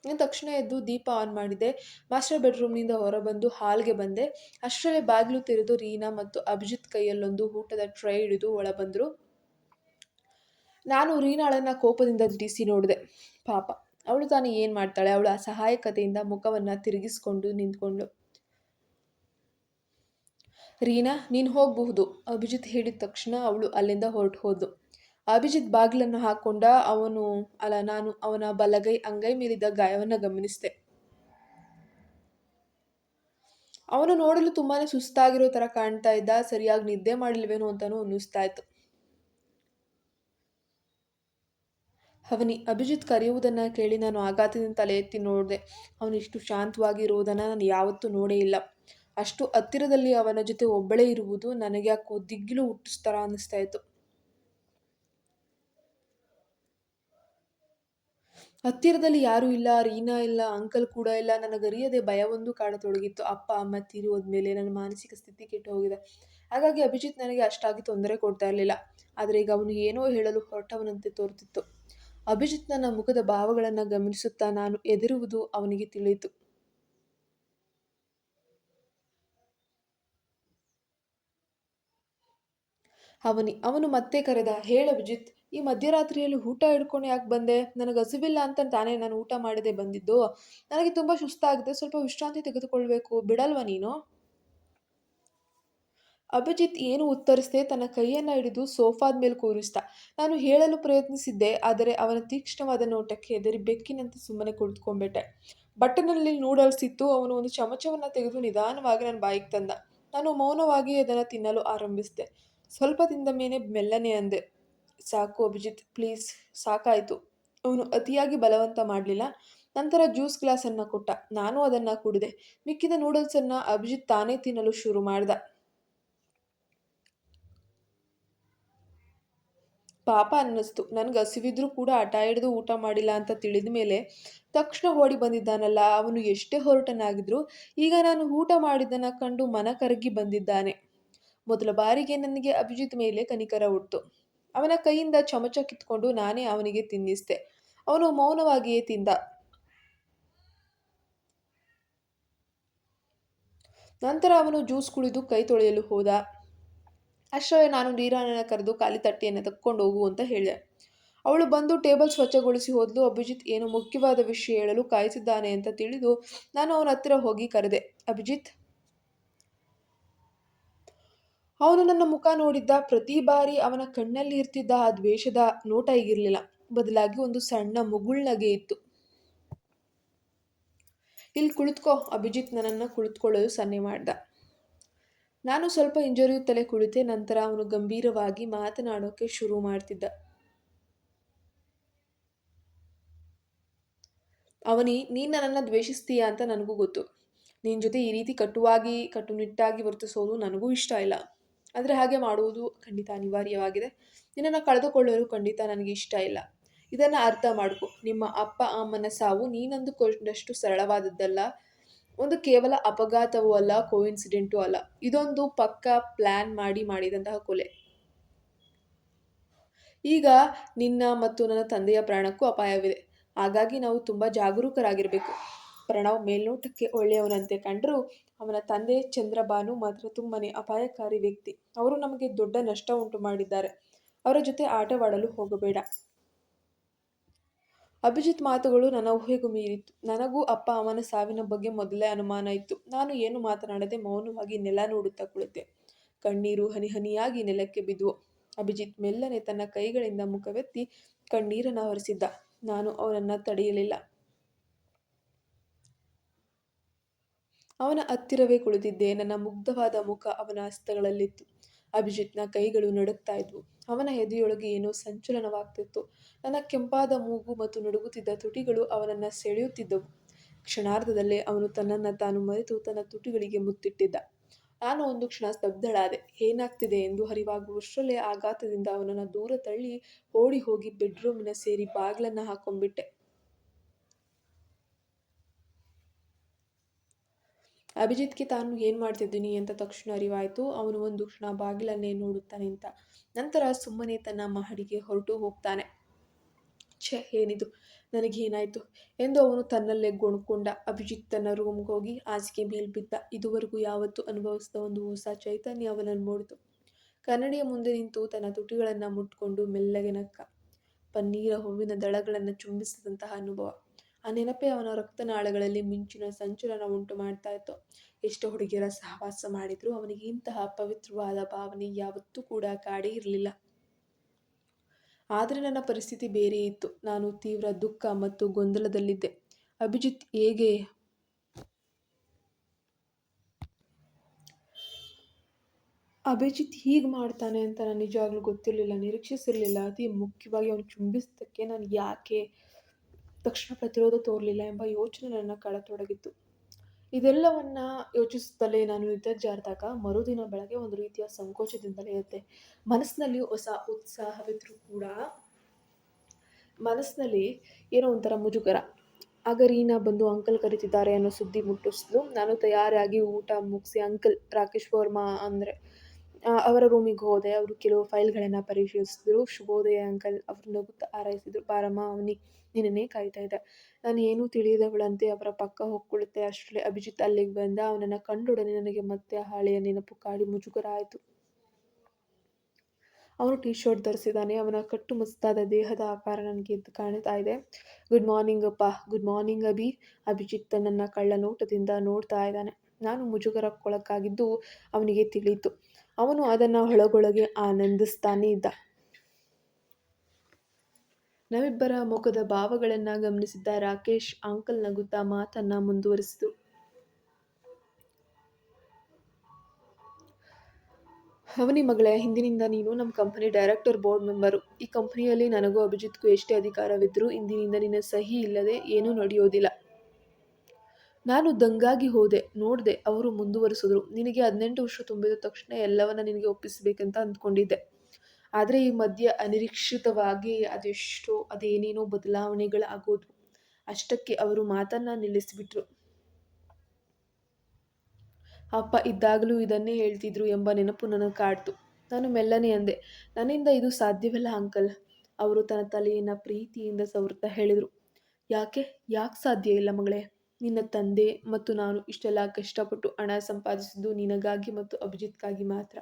ತಕ್ಷಣ ಎದ್ದು ದೀಪ ಆನ್ ಮಾಡಿದೆ. ಮಾಸ್ಟರ್ ಬೆಡ್ರೂಮ್ನಿಂದ ಹೊರಬಂದು ಹಾಲ್ಗೆ ಬಂದೆ. ಅಷ್ಟರಲ್ಲೇ ಬಾಗಿಲು ತೆರೆದು ರೀನಾ ಮತ್ತು ಅಭಿಜಿತ್ ಕೈಯಲ್ಲೊಂದು ಊಟದ ಟ್ರೈ ಹಿಡಿದು ಒಳ ಬಂದರು ನಾನು ರೀನಾಳನ್ನ ಕೋಪದಿಂದ ದಿಟ್ಟಿಸಿ ನೋಡಿದೆ. ಪಾಪ, ಅವಳು ತಾನು ಏನು ಮಾಡ್ತಾಳೆ? ಅವಳು ಅಸಹಾಯಕತೆಯಿಂದ ಮುಖವನ್ನು ತಿರುಗಿಸ್ಕೊಂಡು ನಿಂತ್ಕೊಂಡು ರೀನಾ, ನೀನು ಹೋಗಬಹುದು. ಅಭಿಜಿತ್ ಹೇಳಿದ ತಕ್ಷಣ ಅವಳು ಅಲ್ಲಿಂದ ಹೊರಟು ಹೋದ್ಲು ಅಭಿಜಿತ್ ಬಾಗಿಲನ್ನು ಹಾಕೊಂಡ ಅವನು, ಅಲ್ಲ, ನಾನು ಅವನ ಬಲಗೈ, ಅಂಗೈ ಮೀರಿದ ಗಾಯವನ್ನು ಗಮನಿಸಿದೆ. ಅವನು ನೋಡಲು ತುಂಬಾನೇ ಸುಸ್ತಾಗಿರೋ ತರ ಕಾಣ್ತಾ ಇದ್ದ, ಸರಿಯಾಗಿ ನಿದ್ದೆ ಮಾಡಿಲ್ವೇನೋ ಅಂತಾನೂ ಅನ್ನಿಸ್ತಾ ಇತ್ತು. ಅವನಿ ಅಭಿಜಿತ್ ಕರೆಯುವುದನ್ನ ಕೇಳಿ ನಾನು ಆಘಾತದಿಂದ ತಲೆ ಎತ್ತಿ ನೋಡಿದೆ. ಅವನು ಇಷ್ಟು ಶಾಂತವಾಗಿ ನಾನು ಯಾವತ್ತೂ ನೋಡೇ ಇಲ್ಲ. ಅಷ್ಟು ಹತ್ತಿರದಲ್ಲಿ ಅವನ ಜೊತೆ ಒಬ್ಬಳೇ ಇರುವುದು ನನಗೆ ಯಾಕೋ ದಿಗ್ಗಿಲು ಹುಟ್ಟಿಸ್ತಾರ ಅನ್ನಿಸ್ತಾ ಇತ್ತು. ಹತ್ತಿರದಲ್ಲಿ ಯಾರೂ ಇಲ್ಲ, ರೀನಾ ಇಲ್ಲ, ಅಂಕಲ್ ಕೂಡ ಇಲ್ಲ. ನನಗರಿಯದೆ ಭಯವೊಂದು ಕಾಡತೊಡಗಿತ್ತು ಅಪ್ಪ, ಅಮ್ಮ ತೀರಿ ಹೋದ್ಮೇಲೆ ನನ್ನ ಮಾನಸಿಕ ಸ್ಥಿತಿ ಕೆಟ್ಟು ಹೋಗಿದೆ ಹಾಗಾಗಿ ಅಭಿಜಿತ್ ನನಗೆ ಅಷ್ಟಾಗಿ ತೊಂದರೆ ಕೊಡ್ತಾ ಇರಲಿಲ್ಲ. ಆದರೆ ಈಗ ಅವನು ಏನೋ ಹೇಳಲು ಹೊರಟವನಂತೆ ತೋರುತ್ತಿತ್ತು. ಅಭಿಜಿತ್ ನನ್ನ ಮುಖದ ಭಾವಗಳನ್ನು ಗಮನಿಸುತ್ತಾ ನಾನು ಎದುರುವುದು ಅವನಿಗೆ ತಿಳಿಯಿತು. ಅವನಿ, ಅವನು ಮತ್ತೆ ಕರೆದ, ಹೇಳ ಅಭಿಜಿತ್, ಈ ಮಧ್ಯರಾತ್ರಿಯಲ್ಲಿ ಊಟ ಹಿಡ್ಕೊಂಡು ಯಾಕೆ ಬಂದೆ? ನನಗೆ ಹಸಿವಿಲ್ಲ ಅಂತ ತಾನೇ ನಾನು ಊಟ ಮಾಡದೆ ಬಂದಿದ್ದು. ನನಗೆ ತುಂಬ ಸುಸ್ತಾಗಿದೆ, ಸ್ವಲ್ಪ ವಿಶ್ರಾಂತಿ ತೆಗೆದುಕೊಳ್ಬೇಕು, ಬಿಡಲ್ವಾ ನೀನು? ಅಭಿಜಿತ್ ಏನು ಉತ್ತರಿಸದೆ ತನ್ನ ಕೈಯನ್ನು ಹಿಡಿದು ಸೋಫಾದ ಮೇಲೆ ಕೂರಿಸ್ದ. ನಾನು ಹೇಳಲು ಪ್ರಯತ್ನಿಸಿದ್ದೆ, ಆದರೆ ಅವನ ತೀಕ್ಷ್ಣವಾದ ನೋಟಕ್ಕೆ ಹೆದರಿ ಬೆಕ್ಕಿನಂತೆ ಸುಮ್ಮನೆ ಕುಳಿತುಕೊಂಡ್ಬಿಟ್ಟೆ. ಬಟ್ಟನಲ್ಲಿ ನೂಡಲ್ಸ್ ಇತ್ತು, ಅವನು ಒಂದು ಚಮಚವನ್ನು ತೆಗೆದು ನಿಧಾನವಾಗಿ ನನ್ನ ಬಾಯಿಗೆ ತಂದ. ನಾನು ಮೌನವಾಗಿ ಅದನ್ನು ತಿನ್ನಲು ಆರಂಭಿಸಿದೆ. ಸ್ವಲ್ಪ ತಿಂದ ಮೇಲೆ ಮೆಲ್ಲನೆ ಅಂದೆ. ಸಾಕು ಅಭಿಜಿತ್, ಪ್ಲೀಸ್, ಸಾಕಾಯಿತು. ಅವನು ಅತಿಯಾಗಿ ಬಲವಂತ ಮಾಡಲಿಲ್ಲ. ನಂತರ ಜ್ಯೂಸ್ ಗ್ಲಾಸನ್ನು ಕೊಟ್ಟ. ನಾನು ಅದನ್ನು ಕುಡಿದೆ. ಮಿಕ್ಕಿದ ನೂಡಲ್ಸನ್ನು ಅಭಿಜಿತ್ ತಾನೇ ತಿನ್ನಲು ಶುರು ಮಾಡ್ದ. ಪಾಪ ಅನ್ನಿಸ್ತು. ನನಗೆ ಹಸಿವಿದ್ರೂ ಕೂಡ ಆಟ ಹಿಡಿದು ಊಟ ಮಾಡಿಲ್ಲ ಅಂತ ತಿಳಿದ ಮೇಲೆ ತಕ್ಷಣ ಓಡಿ ಬಂದಿದ್ದಾನಲ್ಲ. ಅವನು ಎಷ್ಟೇ ಹೊರಟನಾಗಿದ್ರು ಈಗ ನಾನು ಊಟ ಮಾಡಿದ್ದನ್ನು ಕಂಡು ಮನ ಕರಗಿ ಬಂದಿದ್ದಾನೆ. ಮೊದಲ ಬಾರಿಗೆ ನನಗೆ ಅಭಿಜಿತ್ ಮೇಲೆ ಕನಿಕರ ಹುಟ್ಟು. ಅವನ ಕೈಯಿಂದ ಚಮಚ ಕಿತ್ಕೊಂಡು ನಾನೇ ಅವನಿಗೆ ತಿನ್ನಿಸ್ದೆ ಅವನು ಮೌನವಾಗಿಯೇ ತಿಂದ. ನಂತರ ಅವನು ಜ್ಯೂಸ್ ಕುಡಿದು ಕೈ ತೊಳೆಯಲು ಹೋದ. ಅಷ್ಟರಲ್ಲೇ ನಾನು ನೀರನ್ನ ಕರೆದು ಖಾಲಿ ತಟ್ಟೆಯನ್ನು ತಕ್ಕೊಂಡು ಹೋಗು ಅಂತ ಹೇಳಿದೆ. ಅವಳು ಬಂದು ಟೇಬಲ್ ಸ್ವಚ್ಛಗೊಳಿಸಿ ಹೋದಲು. ಅಭಿಜಿತ್ ಏನು ಮುಖ್ಯವಾದ ವಿಷಯ ಹೇಳಲು ಕಾಯಿಸಿದ್ದಾನೆ ಅಂತ ತಿಳಿದು ನಾನು ಅವನ ಹತ್ತಿರ ಹೋಗಿ ಕರೆದೆ. ಅಭಿಜಿತ್ ಅವನು ನನ್ನ ಮುಖ ನೋಡಿದ್ದ ಪ್ರತಿ ಬಾರಿ ಅವನ ಕಣ್ಣಲ್ಲಿ ಇರ್ತಿದ್ದ ಆ ದ್ವೇಷದ ನೋಟ ಈಗಿರಲಿಲ್ಲ. ಬದಲಾಗಿ ಒಂದು ಸಣ್ಣ ಮುಗುಳ್ನಗೆ ಇತ್ತು. ಇಲ್ಲಿ ಕುಳಿತುಕೋ, ಅಭಿಜಿತ್ ನನ್ನನ್ನು ಕುಳಿತುಕೊಳ್ಳಲು ಸನ್ನೆ ಮಾಡ್ದ. ನಾನು ಸ್ವಲ್ಪ ಹಿಂಜರಿಯುತ್ತಲೇ ಕುಳಿತೆ, ನಂತರ ಅವನು ಗಂಭೀರವಾಗಿ ಮಾತನಾಡೋಕೆ ಶುರು ಮಾಡ್ತಿದ್ದ. ಅವನಿ, ನೀನು ನನ್ನನ್ನು ದ್ವೇಷಿಸ್ತೀಯ ಅಂತ ನನಗೂ ಗೊತ್ತು. ನಿನ್ನ ಜೊತೆ ಈ ರೀತಿ ಕಟುವಾಗಿ ಕಟ್ಟುನಿಟ್ಟಾಗಿ ವರ್ತಿಸೋದು ನನಗೂ ಇಷ್ಟ ಇಲ್ಲ. ಆದರೆ ಹಾಗೆ ಮಾಡುವುದು ಖಂಡಿತ ಅನಿವಾರ್ಯವಾಗಿದೆ. ನಿನ್ನನ್ನು ಕಳೆದುಕೊಳ್ಳಲು ಖಂಡಿತ ನನಗೆ ಇಷ್ಟ ಇಲ್ಲ. ಇದನ್ನು ಅರ್ಥ ಮಾಡಿಕೊ. ನಿಮ್ಮ ಅಪ್ಪ, ಅಮ್ಮನ ಸಾವು ನೀನಂದುಕೊಂಡಷ್ಟು ಸರಳವಾದದ್ದಲ್ಲ. ಒಂದು ಕೇವಲ ಅಪಘಾತವೂ ಅಲ್ಲ ಕೋಇನ್ಸಿಡೆಂಟೂ ಅಲ್ಲ. ಇದೊಂದು ಪಕ್ಕಾ ಪ್ಲ್ಯಾನ್ ಮಾಡಿ ಮಾಡಿದಂತಹ ಕೊಲೆ. ಈಗ ನಿನ್ನ ಮತ್ತು ನನ್ನ ತಂದೆಯ ಪ್ರಾಣಕ್ಕೂ ಅಪಾಯವಿದೆ. ಹಾಗಾಗಿ ನಾವು ತುಂಬ ಜಾಗರೂಕರಾಗಿರಬೇಕು. ಪ್ರಣವ್ ಮೇಲ್ನೋಟಕ್ಕೆ ಒಳ್ಳೆಯವನಂತೆ ಕಂಡರೂ ಅವನ ತಂದೆ ಚಂದ್ರಬಾನು ಮಾತ್ರ ತುಂಬನೇ ಅಪಾಯಕಾರಿ ವ್ಯಕ್ತಿ. ಅವರು ನಮಗೆ ದೊಡ್ಡ ನಷ್ಟ ಉಂಟು ಮಾಡಿದ್ದಾರೆ. ಅವರ ಜೊತೆ ಆಟವಾಡಲು ಹೋಗಬೇಡ. ಅಭಿಜಿತ್ ಮಾತುಗಳು ನನ್ನ ಊಹೆಗೂ ಮೀರಿತ್ತು. ನನಗೂ ಅಪ್ಪ ಅವನ ಸಾವಿನ ಬಗ್ಗೆ ಮೊದಲೇ ಅನುಮಾನ ಇತ್ತು. ನಾನು ಏನು ಮಾತನಾಡದೆ ಮೌನವಾಗಿ ನೆಲ ನೋಡುತ್ತಾ ಕುಳಿತೆ. ಕಣ್ಣೀರು ಹನಿ ಹನಿಯಾಗಿ ನೆಲಕ್ಕೆ ಬಿದ್ದುವು. ಅಭಿಜಿತ್ ಮೆಲ್ಲನೆ ತನ್ನ ಕೈಗಳಿಂದ ಮುಖವೆತ್ತಿ ಕಣ್ಣೀರನ್ನು ಹೊರಿಸಿದ್ದ ನಾನು ಅವನನ್ನು ತಡೆಯಲಿಲ್ಲ. ಅವನ ಹತ್ತಿರವೇ ಕುಳಿತಿದ್ದೆ. ನನ್ನ ಮುಗ್ಧವಾದ ಮುಖ ಅವನ ಹಸ್ತಗಳಲ್ಲಿತ್ತು. ಅಭಿಜಿತ್ನ ಕೈಗಳು ನಡುಕ್ತಾ ಇದ್ವು. ಅವನ ಎದೆಯೊಳಗೆ ಏನೋ ಸಂಚಲನವಾಗ್ತಿತ್ತು. ನನ್ನ ಕೆಂಪಾದ ಮೂಗು ಮತ್ತು ನಡುಗುತ್ತಿದ್ದ ತುಟಿಗಳು ಅವನನ್ನು ಸೆಳೆಯುತ್ತಿದ್ದವು. ಕ್ಷಣಾರ್ಧದಲ್ಲೇ ಅವನು ತನ್ನನ್ನು ತಾನು ಮರೆತು ತನ್ನ ತುಟಿಗಳಿಗೆ ಮುತ್ತಿಟ್ಟಿದ್ದ. ನಾನು ಒಂದು ಕ್ಷಣ ಸ್ತಬ್ಧಳಾದೆ. ಏನಾಗ್ತಿದೆ ಎಂದು ಅರಿವಾಗುವಷ್ಟರಲ್ಲೇ ಆಘಾತದಿಂದ ಅವನನ್ನು ದೂರ ತಳ್ಳಿ ಓಡಿ ಹೋಗಿ ಬೆಡ್ರೂಮಿನ ಸೇರಿ ಬಾಗಿಲನ್ನು ಹಾಕೊಂಡ್ಬಿಟ್ಟೆ. ಅಭಿಜಿತ್ಗೆ ತಾನು ಏನು ಮಾಡ್ತಿದ್ದೀನಿ ಅಂತ ತಕ್ಷಣ ಅರಿವಾಯಿತು. ಅವನು ಒಂದು ಕ್ಷಣ ಬಾಗಿಲನ್ನೇ ನೋಡುತ್ತಾ ನಿಂತ ನಂತರ ಸುಮ್ಮನೆ ತನ್ನ ಮಹಡಿಗೆ ಹೊರಟು ಹೋಗ್ತಾನೆ. ಛೆ, ಏನಿದು? ನನಗೇನಾಯಿತು ಎಂದು ಅವನು ತನ್ನಲ್ಲೇ ಗೊಣ್ಕೊಂಡ. ಅಭಿಜಿತ್ ತನ್ನ ರೂಮ್ಗೆ ಹೋಗಿ ಹಾಸಿಗೆ ಮೇಲೆ ಬಿದ್ದ. ಇದುವರೆಗೂ ಯಾವತ್ತೂ ಅನುಭವಿಸಿದ ಒಂದು ಹೊಸ ಚೈತನ್ಯ ಅವನನ್ನು ಮೂಡಿತು ಕನ್ನಡಿಯ ಮುಂದೆ ನಿಂತು ತನ್ನ ತುಟಿಗಳನ್ನು ಮುಟ್ಕೊಂಡು ಮೆಲ್ಲಗೆ ನಕ್ಕ. ಪನ್ನೀರ ಹೂವಿನ ದಳಗಳನ್ನು ಚುಂಬಿಸಿದಂತಹ ಅನುಭವ. ಆ ನೆನಪೇ ಅವನ ರಕ್ತನಾಳಗಳಲ್ಲಿ ಮಿಂಚಿನ ಸಂಚಲನ ಉಂಟು ಮಾಡ್ತಾ ಇತ್ತು. ಎಷ್ಟು ಹುಡುಗಿಯರ ಸಹವಾಸ ಮಾಡಿದರೂ, ಅವನಿಗೆ ಇಂತಹ ಪವಿತ್ರವಾದ ಭಾವನೆ ಯಾವತ್ತೂ ಕೂಡ ಕಾಡಿ ಇರಲಿಲ್ಲ. ಆದರೆ ನನ್ನ ಪರಿಸ್ಥಿತಿ ಬೇರೆ ಇತ್ತು. ನಾನು ತೀವ್ರ ದುಃಖ ಮತ್ತು ಗೊಂದಲದಲ್ಲಿದ್ದೆ. ಅಭಿಜಿತ್ ಹೇಗೆ? ಅಭಿಜಿತ್ ಹೀಗೆ ಮಾಡ್ತಾನೆ ಅಂತ ನಾನು ನಿಜವಾಗ್ಲೂ ಗೊತ್ತಿರಲಿಲ್ಲ, ನಿರೀಕ್ಷಿಸಿರಲಿಲ್ಲ. ಅತಿ ಮುಖ್ಯವಾಗಿ ಅವನು ಚುಂಬಿಸಿದ್ದಕ್ಕೆ ನಾನು ಯಾಕೆ ತಕ್ಷಣ ಪ್ರತಿರೋಧ ತೋರಲಿಲ್ಲ ಎಂಬ ಯೋಚನೆ ನನ್ನ ಕಾಡತೊಡಗಿತ್ತು ಇದೆಲ್ಲವನ್ನ ಯೋಚಿಸುತ್ತಲೇ ನಾನು ನಿದ್ದೆ ಜಾರಿದಾಗ ಮರುದಿನ ಬೆಳಗ್ಗೆ ಒಂದು ರೀತಿಯ ಸಂಕೋಚದಿಂದಲೇ ಇರುತ್ತೆ ಮನಸ್ಸಿನಲ್ಲಿ ಹೊಸ ಉತ್ಸಾಹವಿದ್ರೂ ಕೂಡ ಮನಸ್ಸಿನಲ್ಲಿ ಏನೋ ಒಂಥರ ಮುಜುಗರ. ಆಗ ರೀನಾ ಬಂದು ಅಂಕಲ್ ಕರೀತಿದ್ದಾರೆ ಅನ್ನೋ ಸುದ್ದಿ ಮುಟ್ಟಿಸಿದ್ಲು ನಾನು ತಯಾರಾಗಿ ಊಟ ಮುಗಿಸಿ ಅಂಕಲ್ ರಾಕೇಶ್ ವರ್ಮಾ ಅಂದರೆ ಅವರ ರೂಮಿಗೆ ಹೋದೆ. ಅವರು ಕೆಲವು ಫೈಲ್ಗಳನ್ನು ಪರಿಶೀಲಿಸಿದ್ರು. ಶುಭೋದಯ ಅಂಕಲ್ ಅವರು ನಗುತ್ತಾ ಹಾರೈಸಿದ್ರು ಬಾರಮ್ಮ ಅವನಿ ನಿನ್ನೇ ಕಾಯ್ತಾ ಇದ್ದೆ. ನಾನು ಏನೂ ತಿಳಿಯದವಳಂತೆ ಅವರ ಪಕ್ಕ ಹೋಗ್ಕೊಳ್ಳುತ್ತೆ ಅಷ್ಟರಲ್ಲಿ ಅಭಿಜಿತ್ ಅಲ್ಲಿಗೆ ಬಂದ. ಅವನನ್ನು ಕಂಡೊಡನೆ ನನಗೆ ಮತ್ತೆ ಹಾಳೆಯ ನೆನಪು ಕಾಡಿ ಮುಜುಗರ ಆಯಿತು ಅವನು ಟೀ ಶರ್ಟ್ ಧರಿಸಿದ್ದಾನೆ. ಅವನ ಕಟ್ಟು ಮುಸ್ತಾದ ದೇಹದ ಆಕಾರ ನನಗೆ ಎದ್ದು ಕಾಣ್ತಾ ಇದೆ. ಗುಡ್ ಮಾರ್ನಿಂಗ್ ಅಪ್ಪ. Good morning Abhi. ಅಭಿಜಿತ್ ನನ್ನ ಕಳ್ಳ ನೋಟದಿಂದ ನೋಡ್ತಾ ಇದ್ದಾನೆ. ನಾನು ಮುಜುಗರಕ್ಕೊಳಕ್ಕಾಗಿದ್ದು ಅವನಿಗೆ ತಿಳಿಯಿತು. ಅವನು ಅದನ್ನು ಒಳಗೊಳಗೆ ಆನಂದಿಸ್ತಾನೆ ಇದ್ದ. ನಾವಿಬ್ಬರ ಮುಖದ ಭಾವಗಳನ್ನು ಗಮನಿಸಿದ್ದ ರಾಕೇಶ್ ಅಂಕಲ್ ನಗುತ್ತಾ ಮಾತನ್ನ ಮುಂದುವರಿಸಿತು. ಅವನಿ ಮಗಳೇ, ಹಿಂದಿನಿಂದ ನೀನು ನಮ್ಮ ಕಂಪನಿ ಡೈರೆಕ್ಟರ್, ಬೋರ್ಡ್ ಮೆಂಬರು. ಈ ಕಂಪನಿಯಲ್ಲಿ ನನಗೂ ಅಭಿಜಿತ್ಗೂ ಎಷ್ಟೇ ಅಧಿಕಾರವಿದ್ದರೂ ಇಂದಿನಿಂದ ನಿನ್ನ ಸಹಿ ಇಲ್ಲದೆ ಏನೂ ನಡೆಯೋದಿಲ್ಲ. ನಾನು ದಂಗಾಗಿ ಹೋದೆ, ನೋಡಿದೆ, ಅವರು ಮುಂದುವರಿಸಿದ್ರು. ನಿನಗೆ ಹದಿನೆಂಟು ವರ್ಷ ತುಂಬಿದ ತಕ್ಷಣ ಎಲ್ಲವನ್ನ ನಿನಗೆ ಒಪ್ಪಿಸಬೇಕಂತ ಅಂದ್ಕೊಂಡಿದ್ದೆ. ಆದರೆ ಈ ಮಧ್ಯೆ ಅನಿರೀಕ್ಷಿತವಾಗಿ ಅದೆಷ್ಟೋ, ಅದೇನೇನೋ ಬದಲಾವಣೆಗಳಾಗೋದು ಅಷ್ಟಕ್ಕೆ ಅವರು ಮಾತನ್ನ ನಿಲ್ಲಿಸಿಬಿಟ್ರು. ಅಪ್ಪ, ಇದ್ದಾಗಲೂ ಇದನ್ನೇ ಹೇಳ್ತಿದ್ರು ಎಂಬ ನೆನಪು ನನಗೆ ಕಾಡ್ತು. ನಾನು ಮೆಲ್ಲನೆ ಅಂದೆ, ನನ್ನಿಂದ ಇದು ಸಾಧ್ಯವಿಲ್ಲ ಅಂಕಲ್. ಅವರು ತನ್ನ ತಲೆಯನ್ನು ಪ್ರೀತಿಯಿಂದ ಸವೃತ್ತ ಹೇಳಿದರು. ಯಾಕೆ? ಯಾಕೆ ಸಾಧ್ಯ ಇಲ್ಲ ಮಗಳೇ? ನಿನ್ನ ತಂದೆ ಮತ್ತು ನಾನು ಇಷ್ಟೆಲ್ಲ ಕಷ್ಟಪಟ್ಟು ಹಣ ಸಂಪಾದಿಸಿದ್ದು ನಿನಗಾಗಿ ಮತ್ತು ಅಭಿಜಿತ್ಗಾಗಿ ಮಾತ್ರ.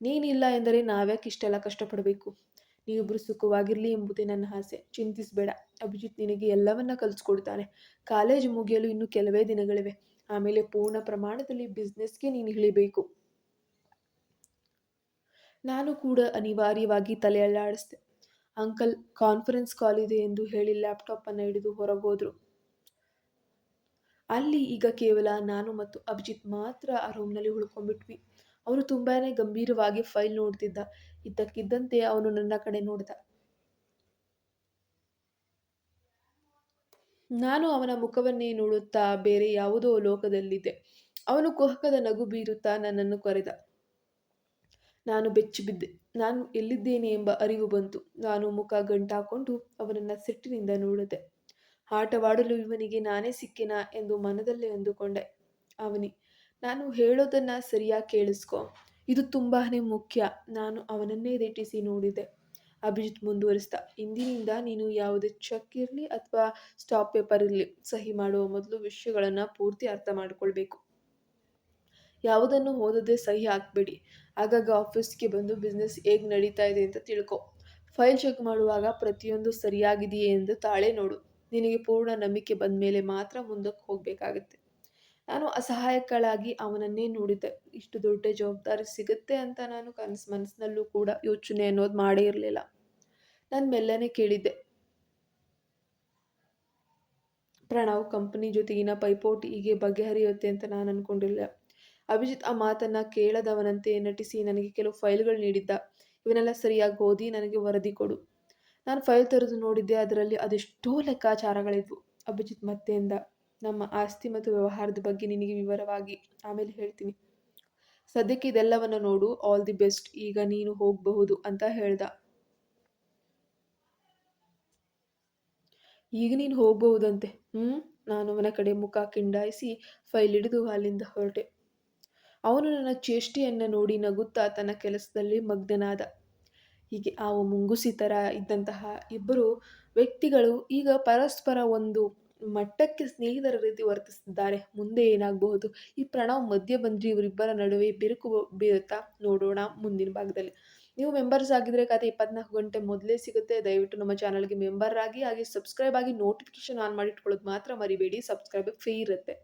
ನೀನಿಲ್ಲ ಎಂದರೆ ನಾವ್ಯಾಕೆ ಇಷ್ಟೆಲ್ಲ ಕಷ್ಟಪಡಬೇಕು? ನೀವಿಬ್ಬರು ಸುಖವಾಗಿರಲಿ ಎಂಬುದೇ ನನ್ನ ಆಸೆ. ಚಿಂತಿಸಬೇಡ. ಅಭಿಜಿತ್ ನಿನಗೆ ಎಲ್ಲವನ್ನ ಕಲಿಸ್ಕೊಡ್ತಾನೆ. ಕಾಲೇಜ್ ಮುಗಿಯಲು ಇನ್ನು ಕೆಲವೇ ದಿನಗಳಿವೆ. ಆಮೇಲೆ ಪೂರ್ಣ ಪ್ರಮಾಣದಲ್ಲಿ ಬಿಸ್ನೆಸ್ಗೆ ನೀನು ಇಳಿಬೇಕು. ನಾನು ಕೂಡ ಅನಿವಾರ್ಯವಾಗಿ ತಲೆ ಅಲ್ಲಾಡಿಸ್ದೆ ಅಂಕಲ್, ಕಾನ್ಫರೆನ್ಸ್ ಕಾಲ್ ಇದೆ ಎಂದು ಹೇಳಿ ಲ್ಯಾಪ್ಟಾಪನ್ನು ಹಿಡಿದು ಹೊರಗೋದ್ರು. ಅಲ್ಲಿ ಈಗ ಕೇವಲ ನಾನು ಮತ್ತು ಅಭಿಜಿತ್ ಮಾತ್ರ ಆ ರೂಮ್ನಲ್ಲಿ ಉಳ್ಕೊಂಡ್ಬಿಟ್ವಿ. ಅವನು ತುಂಬಾನೇ ಗಂಭೀರವಾಗಿ ಫೈಲ್ ನೋಡ್ತಿದ್ದ. ಇದ್ದಕ್ಕಿದ್ದಂತೆ ಅವನು ನನ್ನ ಕಡೆ ನೋಡಿದ. ನಾನು ಅವನ ಮುಖವನ್ನೇ ನೋಡುತ್ತಾ ಬೇರೆ ಯಾವುದೋ ಲೋಕದಲ್ಲಿದ್ದೆ. ಅವನು ಕುಹಕದ ನಗು ಬೀರುತ್ತಾ ನನ್ನನ್ನು ಕರೆದ. ನಾನು ಬೆಚ್ಚಿ ಬಿದ್ದೆ. ನಾನು ಎಲ್ಲಿದ್ದೇನೆ ಎಂಬ ಅರಿವು ಬಂತು. ನಾನು ಮುಖ ಗಂಟಾಕೊಂಡು ಅವನನ್ನು ಸಿಟ್ಟಿನಿಂದ ನೋಡಿದೆ. ಆಟವಾಡಲು ಇವನಿಗೆ ನಾನೇ ಸಿಕ್ಕಿನ ಎಂದು ಮನದಲ್ಲೇ ಅಂದುಕೊಂಡೆ. ಅವನಿ, ನಾನು ಹೇಳೋದನ್ನ ಸರಿಯಾಗಿ ಕೇಳಿಸ್ಕೊ. ಇದು ತುಂಬಾ ಮುಖ್ಯ. ನಾನು ಅವನನ್ನೇ ದಿಟ್ಟಿಸಿ ನೋಡಿದೆ ಅಭಿಜಿತ್ ಮುಂದುವರಿಸ್ದ. ಇಂದಿನಿಂದ ನೀನು ಯಾವುದೇ ಚೆಕ್ ಇರಲಿ ಅಥವಾ ಸ್ಟಾಪ್ ಪೇಪರ್ ಇರಲಿ. ಸಹಿ ಮಾಡುವ ಮೊದಲು ವಿಷಯಗಳನ್ನು ಪೂರ್ತಿ ಅರ್ಥ ಮಾಡಿಕೊಳ್ಬೇಕು. ಯಾವುದನ್ನು ಓದದೆ ಸಹಿ ಹಾಕಬೇಡಿ. ಆಗಾಗ ಆಫೀಸ್ಗೆ ಬಂದು ಬಿಸ್ನೆಸ್ ಹೇಗೆ ನಡೀತಾ ಇದೆ ಅಂತ ತಿಳ್ಕೊ. ಫೈಲ್ ಚೆಕ್ ಮಾಡುವಾಗ ಪ್ರತಿಯೊಂದು ಸರಿಯಾಗಿದೆಯೇ ಎಂದು ತಾಳೆ ನೋಡು. ನಿನಗೆ ಪೂರ್ಣ ನಂಬಿಕೆ ಬಂದ ಮೇಲೆ ಮಾತ್ರ ಮುಂದಕ್ಕೆ ಹೋಗಬೇಕಾಗತ್ತೆ. ನಾನು ಅಸಹಾಯಕಳಾಗಿ ಅವನನ್ನೇ ನೋಡಿದ್ದೆ. ಇಷ್ಟು ದೊಡ್ಡ ಜವಾಬ್ದಾರಿ ಸಿಗುತ್ತೆ ಅಂತ ನಾನು ಕನಸು ಮನಸ್ಸಿನಲ್ಲೂ ಕೂಡ ಯೋಚನೆ ಅನ್ನೋದು ಮಾಡೇ ಇರಲಿಲ್ಲ. ನಾನು ಮೆಲ್ಲನೆ ಕೇಳಿದ್ದೆ. ಪ್ರಣವ್ ಕಂಪನಿ ಜೊತೆಗಿನ ಪೈಪೋಟಿ ಹೀಗೆ ಬಗೆಹರಿಯುತ್ತೆ ಅಂತ ನಾನು ಅನ್ಕೊಂಡಿರಲಿಲ್ಲ ಅಭಿಜಿತ್ ಆ ಮಾತನ್ನ ಕೇಳದವನಂತೆ ನಟಿಸಿ ನನಗೆ ಕೆಲವು ಫೈಲ್ಗಳು ನೀಡಿದ್ದ. ಇವನ್ನೆಲ್ಲ ಸರಿಯಾಗಿ ಓದಿ ನನಗೆ ವರದಿ ಕೊಡು. ನಾನು ಫೈಲ್ ತೆರೆದು ನೋಡಿದ್ದೆ, ಅದರಲ್ಲಿ ಅದೆಷ್ಟೋ ಲೆಕ್ಕಾಚಾರಗಳಿದ್ವು. ಅಭಿಜಿತ್ ಮತ್ತೆಯಿಂದ ನಮ್ಮ ಆಸ್ತಿ ಮತ್ತು ವ್ಯವಹಾರದ ಬಗ್ಗೆ ನಿನಗೆ ವಿವರವಾಗಿ ಆಮೇಲೆ ಹೇಳ್ತೀನಿ. ಸದ್ಯಕ್ಕೆ ಇದೆಲ್ಲವನ್ನು ನೋಡು ಆಲ್ ದಿ ಬೆಸ್ಟ್ ಈಗ ನೀನು ಹೋಗಬಹುದು ಅಂತ ಹೇಳ್ದ. ಈಗ ನೀನು ಹೋಗಬಹುದಂತೆ. ಹ್ಞೂ ನಾನು ಅವನ ಕಡೆ ಮುಖ ಕಿಂಡಾಯಿಸಿ ಫೈಲ್ ಹಿಡಿದು ಅಲ್ಲಿಂದ ಹೊರಟೆ. ಅವನು ನನ್ನ ಚೇಷ್ಟೆಯನ್ನು ನೋಡಿ ನಗುತ್ತಾ ತನ್ನ ಕೆಲಸದಲ್ಲಿ ಮಗ್ನನಾದ. ಹೀಗೆ ಆ ಮುಂಗುಸಿ ಥರ ಇದ್ದಂತಹ ಇಬ್ಬರು ವ್ಯಕ್ತಿಗಳು ಈಗ ಪರಸ್ಪರ ಒಂದು ಮಟ್ಟಕ್ಕೆ ಸ್ನೇಹಿತರ ರೀತಿ ವರ್ತಿಸಿದ್ದಾರೆ ಮುಂದೆ ಏನಾಗಬಹುದು? ಈ ಪ್ರಣವ್ ಮಧ್ಯೆ ಬಂದರೆ ಇವರಿಬ್ಬರ ನಡುವೆ ಬಿರುಕು ಬೀರುತ್ತಾ ನೋಡೋಣ ಮುಂದಿನ ಭಾಗದಲ್ಲಿ. ನೀವು ಮೆಂಬರ್ಸ್ ಆಗಿದ್ರೆ ಕತೆ ಇಪ್ಪತ್ನಾಲ್ಕು ಗಂಟೆ ಮೊದಲೇ ಸಿಗುತ್ತೆ. ದಯವಿಟ್ಟು ನಮ್ಮ ಚಾನಲ್ಗೆ ಮೆಂಬರ್ ಆಗಿ, ಹಾಗೆ ಸಬ್ಸ್ಕ್ರೈಬ್ ಆಗಿ ನೋಟಿಫಿಕೇಶನ್ ಆನ್ ಮಾಡಿಟ್ಕೊಳ್ಳೋದು ಮಾತ್ರ ಮರಿಬೇಡಿ. ಸಬ್ಸ್ಕ್ರೈಬ್ ಫ್ರೀ ಇರುತ್ತೆ.